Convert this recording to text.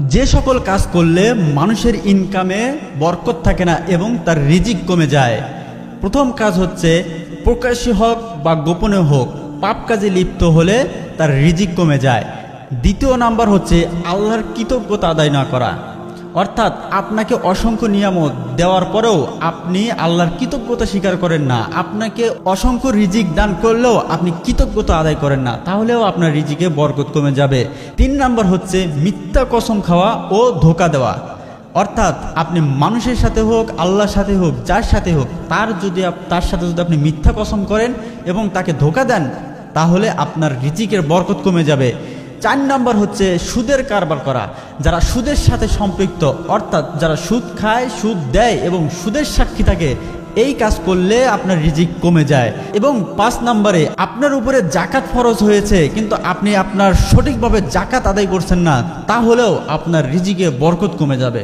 যে সকল কাজ করলে মানুষের ইনকামে বরকত থাকে না এবং তার রিজিক কমে যায়। প্রথম কাজ হচ্ছে প্রকাশ্যে হোক বা গোপনে হোক, পাপ কাজে লিপ্ত হলে তার রিজিক কমে যায়। দ্বিতীয় নাম্বার হচ্ছে আল্লাহর কৃতজ্ঞতা আদায় না করা। অর্থাৎ আপনাকে অসংখ্য নিয়ামত দেওয়ার পরেও আপনি আল্লাহর কৃতজ্ঞতা স্বীকার করেন না। আপনাকে অসংখ্য রিজিক দান করলেও আপনি কৃতজ্ঞতা আদায় করেন না। তাহলেও আপনার রিজিকে বরকত কমে যাবে। তিন নাম্বার হচ্ছে মিথ্যা কসম খাওয়া ও ধোকা দেওয়া। অর্থাৎ আপনি মানুষের সাথে হোক, আল্লাহর সাথে হোক, যার সাথে হোক, তার যদি তার সাথে যদি আপনি মিথ্যা কসম করেন এবং তাকে ধোকা দেন, তাহলে আপনার রিজিকের বরকত কমে যাবে। চার নম্বর হচ্ছে সুদের কারবার করা। যারা সুদের সাথে সম্পৃক্ত, অর্থাৎ যারা সুদ খায়, সুদ দেয় এবং সুদের সাক্ষী থাকে, এই কাজ করলে আপনার রিজিক কমে যায়। এবং পাঁচ নম্বরে, আপনার উপরে জাকাত ফরজ হয়েছে, কিন্তু আপনি আপনার সঠিকভাবে জাকাত আদায় করছেন না, তাহলেও আপনার রিজিকে বরকত কমে যাবে।